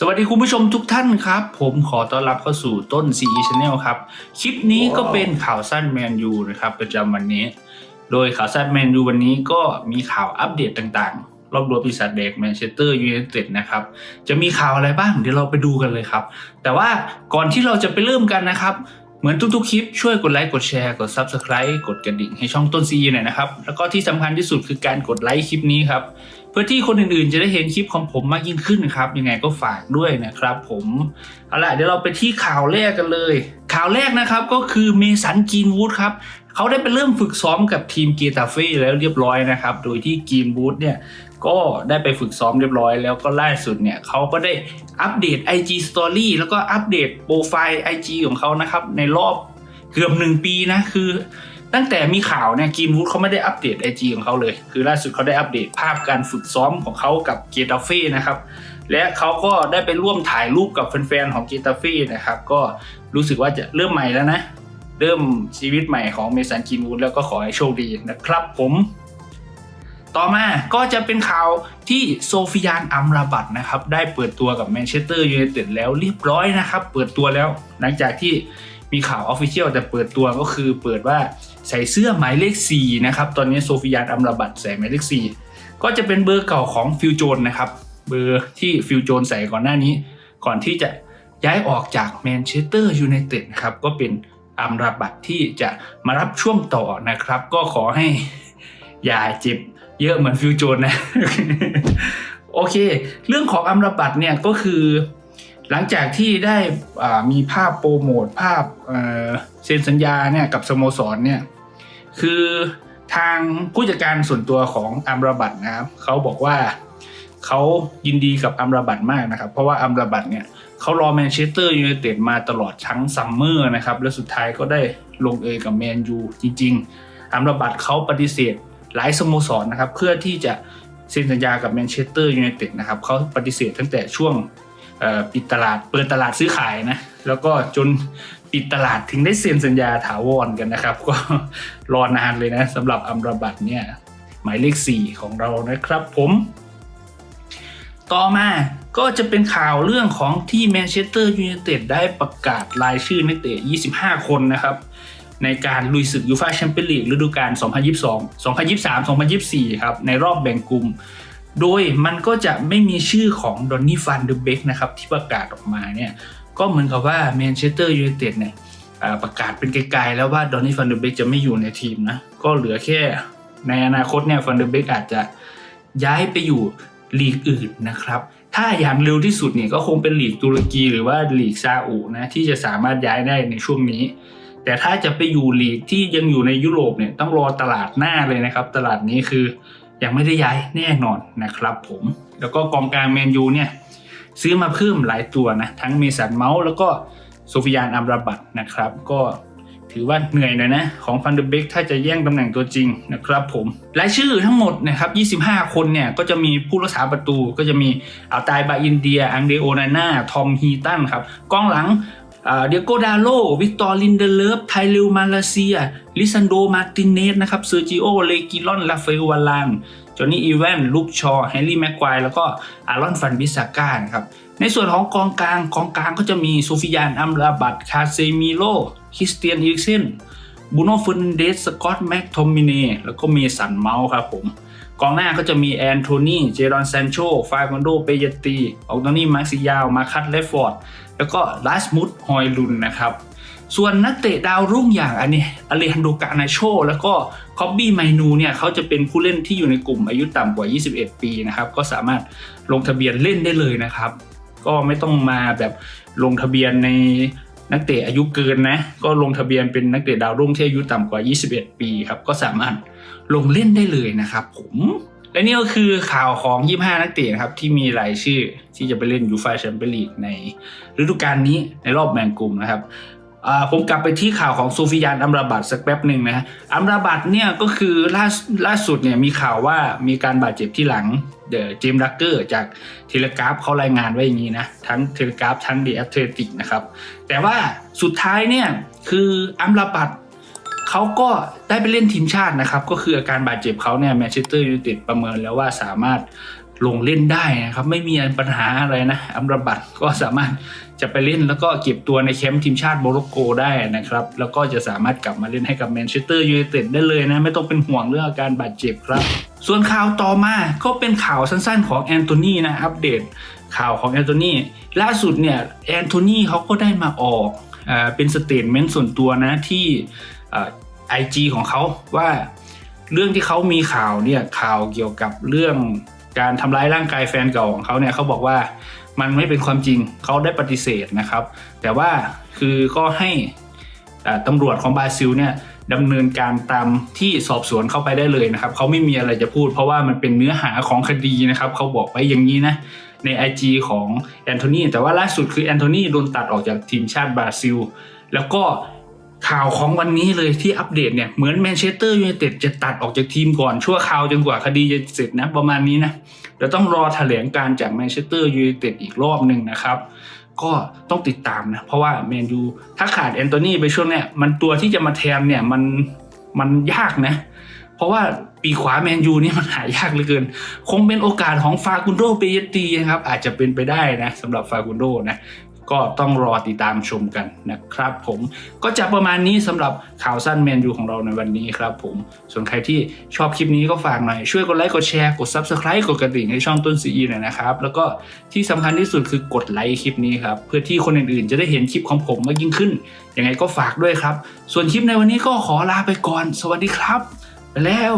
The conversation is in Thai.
สวัสดีคุณผู้ชมทุกท่านครับ ผมขอต้อนรับเข้าสู่ต้น CE Channel ครับ คลิปนี้ก็เป็นข่าวสั้นแมนยูนะครับประจำวันนี้ โดยข่าวสั้นแมนยูวันนี้ก็มีข่าวอัปเดตต่างๆ รอบรัวปีศาจแดกแมนเชสเตอร์ยูไนเต็ดนะครับ จะมีข่าวอะไรบ้างเดี๋ยวเราไปดูกันเลยครับ แต่ว่าก่อนที่เราจะไปเริ่มกันนะครับ มือนทุกๆ คลิปช่วยกดไลค์กดแชร์กด Subscribe กดกระดิ่งให้ช่องต้นซีหน่อยนะครับ แล้วก็ที่สำคัญที่สุดคือการกดไลค์คลิปนี้ครับ เพื่อที่คนอื่นๆ จะได้เห็นคลิปของผมมากยิ่งขึ้นครับ ยังไงก็ฝากด้วยนะครับผม เอาล่ะเดี๋ยวเราไปที่ข่าวแรกกันเลย ข่าวแรกนะครับก็คือเมสันกีนวูดครับเขาได้ไปเริ่มฝึกซ้อมกับทีมเกตาเฟ่แล้วเรียบร้อยนะครับ โดยที่กีนวูดเนี่ยก็ได้ไปฝึกซ้อมเรียบร้อยแล้วก็ล่าสุดเนี่ยเขาก็ได้อัปเดต IG Story แล้วก็อัปเดตโปรไฟล์ IG ของเขานะครับ ในรอบเกือบหนึ่งปีนะคือตั้งแต่มีข่าวเนี่ยกีนวูดเขาไม่ได้อัปเดตไอจีของเขาเลย คือล่าสุดเขาได้อัปเดตภาพการฝึกซ้อมของเขากับเกตาเฟ่นะครับ และเขาก็ได้ไปร่วมถ่ายรูปกับแฟนๆของเกตาเฟ่นะครับ ก็รู้สึกว่าจะเริ่มใหม่แล้วนะ เริ่มชีวิตใหม่ของเมสันกรีนวูดแล้วก็ขอให้โชคดีนะครับผมต่อมาก็จะเป็นข่าวที่โซฟิยานอัมราบัตนะครับ ได้เปิดตัวกับแมนเชสเตอร์ยูไนเต็ดแล้วเรียบร้อยนะครับ เปิดตัวแล้วหลังจากที่มีข่าวออฟฟิเชียลแต่เปิดตัวก็คือเปิดว่าใส่เสื้อหมายเลข 4 นะครับ ตอนนี้โซฟิยานอัมราบัตใส่หมายเลข 4 ก็จะเป็นเบอร์เก่าของฟิวโจนนะครับ เบอร์ที่ฟิวโจนใส่ก่อนหน้านี้ ก่อนที่จะย้ายออกจากแมนเชสเตอร์ยูไนเต็ดครับก็เป็นอัมราบัตที่จะมารับช่วงต่อนะครับ ก็ขอให้อย่าเจ็บเยอะเหมือนฟิวโจนนะ โอเค เรื่องของอัมราบัตเนี่ยก็คือ หลังจากที่ได้มีภาพโปรโมทภาพเอ่อเซ็นสัญญาเนี่ยกับสโมสรเนี่ยคือทางผู้จัดการส่วนตัวของอัมราบัตนะครับเขาบอกว่า เขายินดีกับอัมราบัตมากนะครับ เพราะว่าอัมราบัตเนี่ยเขารอแมนเชสเตอร์ยูไนเต็ดมาตลอดทั้งซัมเมอร์นะครับ และสุดท้ายก็ได้ลงเอยกับแมนยูจริง ๆ อัมราบัตเขาปฏิเสธหลายสโมสรนะครับ เพื่อที่จะเซ็นสัญญากับแมนเชสเตอร์ยูไนเต็ดนะครับเขาปฏิเสธตั้งแต่ช่วงปิดตลาดเปิดตลาดซื้อขายนะแล้วก็จนปิดตลาดถึงได้เซ็นสัญญาถาวรกันนะครับ ก็รอนานเลยนะสำหรับอัมราบัตเนี่ยหมายเลข 4 ของเรานะครับผม ต่อมาก็จะเป็นข่าวเรื่องของที่แมนเชสเตอร์ยูไนเต็ดได้ประกาศรายชื่อนักเตะ 25 คนนะครับ ในการลุยศึกยูฟาแชมเปี้ยนลีกฤดูกาล 2022 2023 2024 ครับ ในรอบแบ่งกลุ่ม โดยมันก็จะไม่มีชื่อของดอนนี่ฟันเดอเบกนะครับ ที่ประกาศออกมาเนี่ย ก็เหมือนกับว่าแมนเชสเตอร์ยูไนเต็ดเนี่ยประกาศเป็นไกลๆแล้วว่าดอนนี่ฟันเดอเบกจะไม่อยู่ในทีมนะ ก็เหลือแค่ในอนาคตเนี่ยฟันเดอเบกอาจจะย้ายไปอยู่ ลีกอื่นนะครับ ถ้าอย่างเร็วที่สุดเนี่ยก็คงเป็นลีกตุรกีหรือว่าลีกซาอุนะที่จะสามารถย้ายได้ในช่วงนี้ แต่ถ้าจะไปอยู่ลีกที่ยังอยู่ในยุโรปเนี่ยต้องรอตลาดหน้าเลยนะครับ ตลาดนี้คือยังไม่ได้ย้ายแน่นอนนะครับผม แล้วก็กองกลางแมนยูเนี่ยซื้อมาเพิ่มหลายตัวนะทั้งเมสันเมาส์แล้วก็โซฟิยานอัมราบัตนะครับ ก็ ถือว่าเหนื่อยหน่อยนะ ของฟันเดอร์เบกถ้าจะแย่งตำแหน่งตัวจริงนะครับผมรายชื่อทั้งหมดนะครับ 25 คนเนี่ย ก็จะมีผู้รักษาประตูก็จะมีอัลตายบาอินเดีย อังเดโอนาน่า ทอมฮีตันครับกองหลังเดียโกดาโล วิกตอร์ลินเดเลฟไทลิวมาเลเซีย ลิซันโด มาตินเนสนะครับเซอร์จิโอ เลกิลอน ลาเฟลวาลาน จอนนี่อีแวนลูกชอแฮร์รี่แม็กควายแล้วก็อารอนฟันบิสาก้านะครับในส่วนของกองกลางกองกลางก็จะมีโซฟิยานอัมราบัตคาเซมิโลคริสเตียนอีริกเซนบูโน่ฟ e นเดสสกอตแม็กโทมิเนแล้วก็เมสันเมาส์ครับผมกองหน้าก็จะมีแอนโทนีเจรอนซนโชฟาคอนโดเปยตีออกตอนี่มาร์ซิยาว มาคัตเลฟฟอร์ด แล้วก็ลาสมุดฮอยลุนนะครับ ส่วนนักเตะดาวรุ่งอย่างอันนี้อเลฮันโดกานาโช แล้วก็คอบบี้ไมนูเนี่ยเขาจะเป็นผู้เล่นที่อยู่ในกลุ่มอายุต่ำกว่า 21 ปีนะครับก็สามารถลงทะเบียนเล่นได้เลยนะครับ ก็ไม่ต้องมาแบบลงทะเบียนในนักเตะอายุเกินนะก็ลงทะเบียนเป็นนักเตะดาวรุ่งที่อายุต่ำกว่า 21 ปีครับก็สามารถลงเล่นได้เลยนะครับ ผมและนี่ก็คือข่าวของ 25 นักเตะครับที่มีรายชื่อที่จะไปเล่นยูฟ่าแชมเปี้ยนลีกในฤดูกาลนี้ในรอบแบ่งกลุ่มนะครับ ผมกลับไปที่ข่าวของโซฟิยานอัมราบัตสักแป๊บหนึ่งนะอัมราบัตเนี่ยก็คือล่าล่าสุดเนี่ยมีข่าวว่ามีการบาดเจ็บที่หลังเดอะเจมส์ดักเกอร์จากเทเลกราฟเขารายงานไว้อย่างนี้นะ ทั้งเทเลกราฟทั้งเดอะแอตเลติกนะครับ แต่ว่าสุดท้ายเนี่ยคืออัมราบัตเขาก็ได้ไปเล่นทีมชาตินะครับ ก็คืออาการบาดเจ็บเขาเนี่ยแมนเชสเตอร์ยูไนเต็ดประเมินแล้วว่าสามารถ ลงเล่นได้นะครับ ไม่มีปัญหาอะไรนะ อัมรบัตก็สามารถจะไปเล่นแล้วก็เก็บตัวในแคมป์ทีมชาติโมร็อกโกได้นะครับ แล้วก็จะสามารถกลับมาเล่นให้กับแมนเชสเตอร์ยูไนเต็ดได้เลยนะ ไม่ต้องเป็นห่วงเรื่องอาการบาดเจ็บครับ ส่วนข่าวต่อมาก็เป็นข่าวสั้นๆของแอนโทนีนะอัปเดตข่าวของแอนโทนีล่าสุดเนี่ยแอนโทนีเขาก็ได้มาออกเป็นสเตทเมนต์ส่วนตัวนะที่ไอจีของเขาว่าเรื่องที่เขามีข่าวเนี่ยข่าวเกี่ยวกับเรื่อง การทำร้ายร่างกายแฟนเก่าของเขาเนี่ยเขาบอกว่ามันไม่เป็นความจริงเขาได้ปฏิเสธนะครับ แต่ว่าคือก็ให้อ่าตำรวจของบราซิลเนี่ยดำเนินการตามที่สอบสวนเข้าไปได้เลยนะครับเขาไม่มีอะไรจะพูด เพราะว่ามันเป็นเนื้อหาของคดีนะครับเขาบอกไว้อย่างนี้นะใน IG ของแอนโทนีแต่ว่าล่าสุดคือแอนโทนีโดนตัดออกจากทีมชาติบราซิล แล้วก็ ข่าวของวันนี้เลยที่อัปเดตเนี่ยเหมือนแมนเชสเตอร์ยูไนเต็ดจะตัดออกจากทีมก่อนชั่วคราวจนกว่าคดีจะเสร็จนะประมาณนี้นะเดี๋ยวต้องรอแถลงการจากแมนเชสเตอร์ยูไนเต็ดอีกรอบหนึ่งนะครับก็ต้องติดตามนะ เพราะว่าแมนยูถ้าขาดแอนโทนีไปช่วงเนี้ยมันตัวที่จะมาแทนเนี่ยมันมันยากนะ เพราะว่าปีขวาแมนยูนี่มันหายากเหลือเกิน คงเป็นโอกาสของฟากุนโดเปยตีนะครับ อาจจะเป็นไปได้นะสำหรับฟากุนโดนะ ก็ต้องรอติดตามชมกันนะครับ ผมก็จะประมาณนี้สำหรับข่าวสั้นแมนยูของเราในวันนี้ครับผมส่วนใครที่ชอบคลิปนี้ก็ฝากหน่อย ช่วยกดไลค์กดแชร์กด Subscribe กดกระดิ่งให้ช่องต้นซีอีหน่อยนะครับ แล้วก็ที่สำคัญที่สุดคือกดไลค์คลิปนี้ครับ เพื่อที่คนอื่นๆ จะได้เห็นคลิปของผมมากยิ่งขึ้นยังไงก็ฝากด้วยครับ ส่วนคลิปในวันนี้ก็ขอลาไปก่อน สวัสดีครับ ไปแล้ว